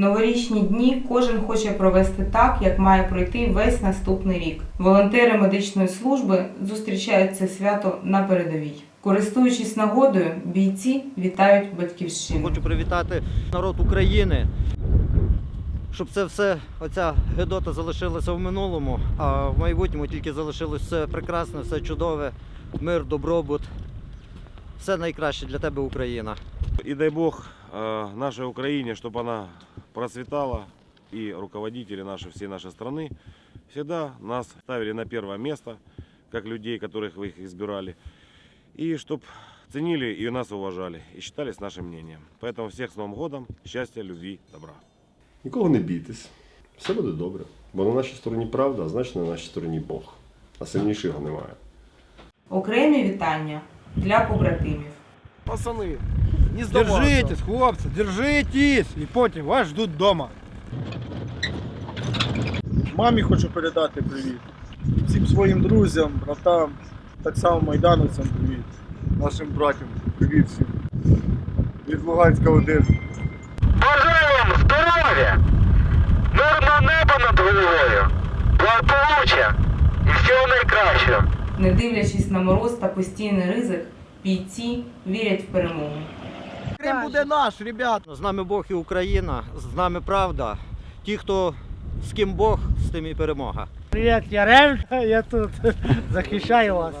Новорічні дні кожен хоче провести так, як має пройти весь наступний рік. Волонтери медичної служби зустрічають це свято на передовій. Користуючись нагодою, бійці вітають батьківщину. Хочу привітати народ України, щоб це все, оця гедота залишилася в минулому, а в майбутньому тільки залишилось все прекрасне, все чудове, мир, добробут. Все найкраще для тебе, Україна. И дай Бог э, нашей Украине, чтобы она процветала, и руководители наши, всей нашей страны всегда нас ставили на первое место, как людей, которых вы их избирали, и чтобы ценили и нас уважали, и считались нашим мнением. Поэтому всех с Новым годом, счастья, любви, добра. Нікого не бійтесь, все буде добре. Бо на нашій стороні правда, а значить на нашій стороні Бог. А сильнішого немає. Окремі вітання для побратимів. Пацаны, не. Держитесь, хлопці, держитесь! І потім вас ждуть вдома. Мамі хочу передати привіт. Всім своїм друзям, братам, так само майдановцям привіт. Нашим братям привіт всім. Від Луганська 1. Бажаю вам здоров'я, мирного неба над головою, благополуччя і всього найкращого. Не дивлячись на мороз та постійний ризик, бійці вірять в перемогу. Крим буде наш, ребят. З нами Бог і Україна, з нами правда. Ті, хто з ким Бог, з тим і перемога. Привіт, я Яремка, я тут захищаю вас.